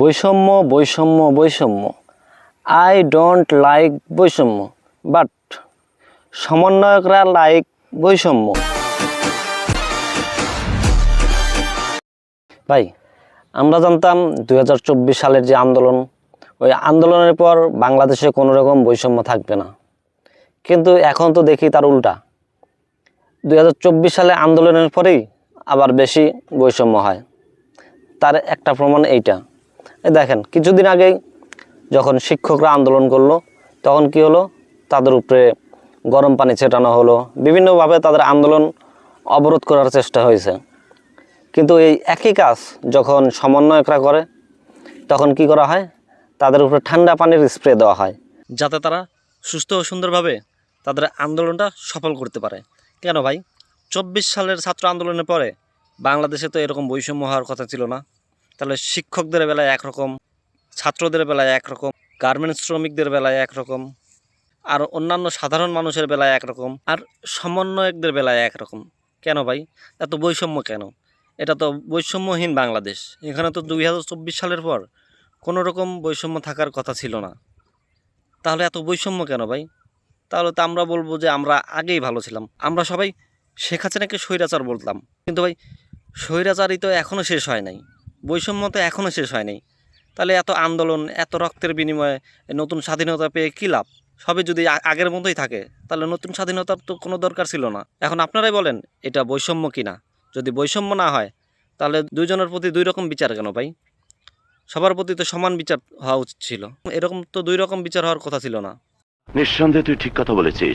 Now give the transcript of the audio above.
বৈষম্য বৈষম্য বৈষম্য। আই ডোন্ট লাইক বৈষম্য বাট সমন্বয়করা লাইক বৈষম্য। ভাই আমরা জানতাম দু হাজার চব্বিশ সালের যে আন্দোলন, ওই আন্দোলনের পর বাংলাদেশে কোনো রকম বৈষম্য থাকবে না। কিন্তু এখন তো দেখি তার উল্টা। দু হাজার চব্বিশ সালে আন্দোলনের পরেই আবার বেশি বৈষম্য হয়। তার একটা প্রমাণ এইটা। এই দেখেন, কিছুদিন আগেই যখন শিক্ষকরা আন্দোলন করল, তখন কি হলো? তাদের উপরে গরম পানি ছেটানো হলো। বিভিন্নভাবে তাদের আন্দোলন অবরোধ করার চেষ্টা হয়েছে। কিন্তু এই একই কাজ যখন সমন্বয়করা করে, তখন কি করা হয়? তাদের উপরে ঠান্ডা পানির স্প্রে দেওয়া হয়, যাতে তারা সুস্থ ও সুন্দরভাবে তাদের আন্দোলনটা সফল করতে পারে। কেন ভাই? চব্বিশ সালের ছাত্র আন্দোলনের পরে বাংলাদেশে তো এরকম বৈষম্য হওয়ার কথা ছিল না। তাহলে শিক্ষকদের বেলায় একরকম, ছাত্রদের বেলায় একরকম, গার্মেন্টস শ্রমিকদের বেলায় একরকম, আর অন্যান্য সাধারণ মানুষের বেলায় একরকম, আর সমন্বয়কদের বেলায় একরকম। কেন ভাই? এত বৈষম্য কেন? এটা তো বৈষম্যহীন বাংলাদেশ। এখানে তো দুই হাজার চব্বিশ সালের পর কোনো রকম বৈষম্য থাকার কথা ছিল না। তাহলে এত বৈষম্য কেন ভাই? তাহলে তো আমরা বলব যে আমরা আগেই ভালো ছিলাম। আমরা সবাই শেখ হাসিনাকে স্বৈরাচার বলতাম। কিন্তু ভাই, স্বৈরাচারই তো এখনও শেষ হয় নাই। বৈষম্য তো এখনও শেষ হয় নাই। তাহলে এত আন্দোলন, এত রক্তের বিনিময়ে নতুন স্বাধীনতা পেয়ে কী লাভ? সবই যদি আগের মতোই থাকে, তাহলে নতুন স্বাধীনতার তো কোনো দরকার ছিল না। এখন আপনারাই বলেন, এটা বৈষম্য কিনা? যদি বৈষম্য না হয়, তাহলে দুইজনের প্রতি দুই রকম বিচার কেন ভাই? সবার প্রতি তো সমান বিচার হওয়া উচিত ছিল। এরকম তো দুই রকম বিচার হওয়ার কথা ছিল না। নিঃসন্দেহে তুই ঠিক কথা বলেছিস।